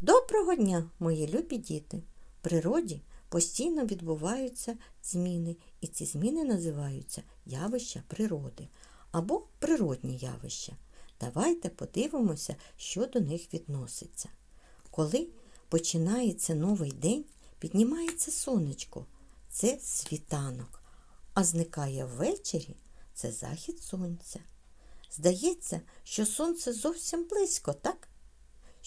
Доброго дня, мої любі діти! В природі постійно відбуваються зміни, і ці зміни називаються явища природи або природні явища. Давайте подивимося, що до них відноситься. Коли починається новий день, піднімається сонечко це світанок, а зникає ввечері це захід сонця. Здається, що сонце зовсім близько, так?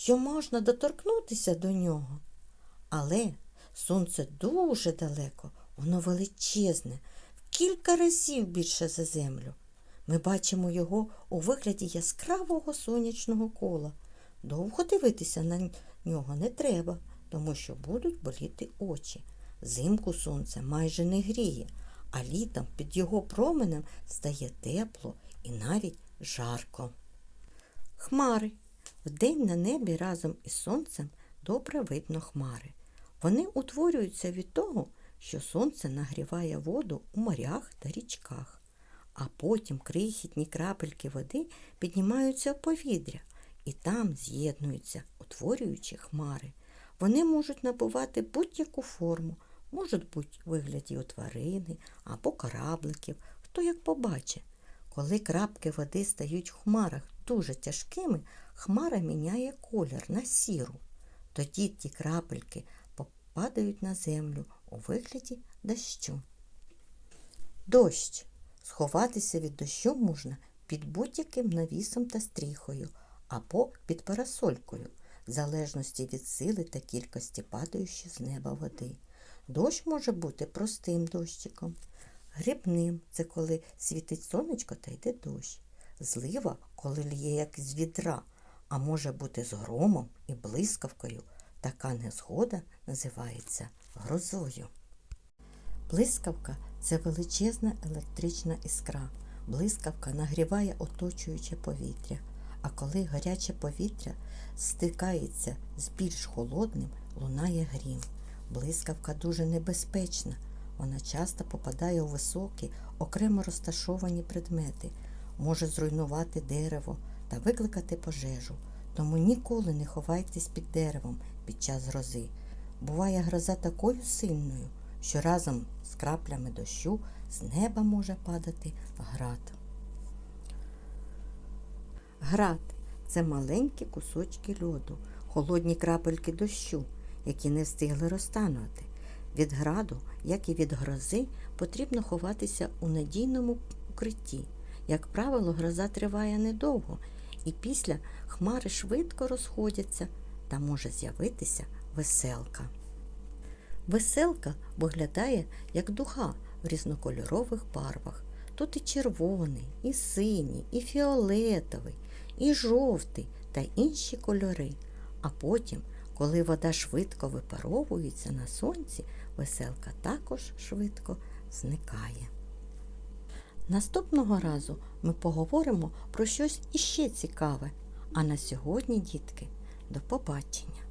Що можна доторкнутися до нього. Але сонце дуже далеко, воно величезне, в кілька разів більше за землю. Ми бачимо його у вигляді яскравого сонячного кола. Довго дивитися на нього не треба, тому що будуть боліти очі. Взимку сонце майже не гріє, а літом під його променем стає тепло і навіть жарко. Хмари. Вдень на небі разом із сонцем добре видно хмари. Вони утворюються від того, що сонце нагріває воду у морях та річках, а потім крихітні крапельки води піднімаються в повітря і там з'єднуються, утворюючи хмари. Вони можуть набувати будь-яку форму, можуть бути вигляді у тварини або корабликів, хто як побачить. Коли крапки води стають в хмарах дуже тяжкими, хмара міняє колір на сіру. Тоді ті крапельки попадають на землю у вигляді дощу. Дощ. Сховатися від дощу можна під будь-яким навісом та стріхою або під парасолькою, в залежності від сили та кількості падаючої з неба води. Дощ може бути простим дощиком, грибним це коли світить сонечко та йде дощ. Злива, коли лє як з відра, а може бути з громом і блискавкою. Така незгода називається грозою. Блискавка це величезна електрична іскра. Блискавка нагріває оточуюче повітря, а коли гаряче повітря стикається з більш холодним, лунає грім. Блискавка дуже небезпечна. Вона часто попадає у високі, окремо розташовані предмети, може зруйнувати дерево та викликати пожежу. Тому ніколи не ховайтесь під деревом під час грози. Буває гроза такою сильною, що разом з краплями дощу з неба може падати град. Град це маленькі кусочки льоду, холодні крапельки дощу, які не встигли розтанути. Від граду, як і від грози, потрібно ховатися у надійному укритті. Як правило, гроза триває недовго, і після хмари швидко розходяться та може з'явитися веселка. Веселка виглядає як дуга в різнокольорових барвах. Тут і червоний, і синій, і фіолетовий, і жовтий та інші кольори. А потім, коли вода швидко випаровується на сонці, веселка також швидко зникає. Наступного разу ми поговоримо про щось іще цікаве. А на сьогодні, дітки, до побачення!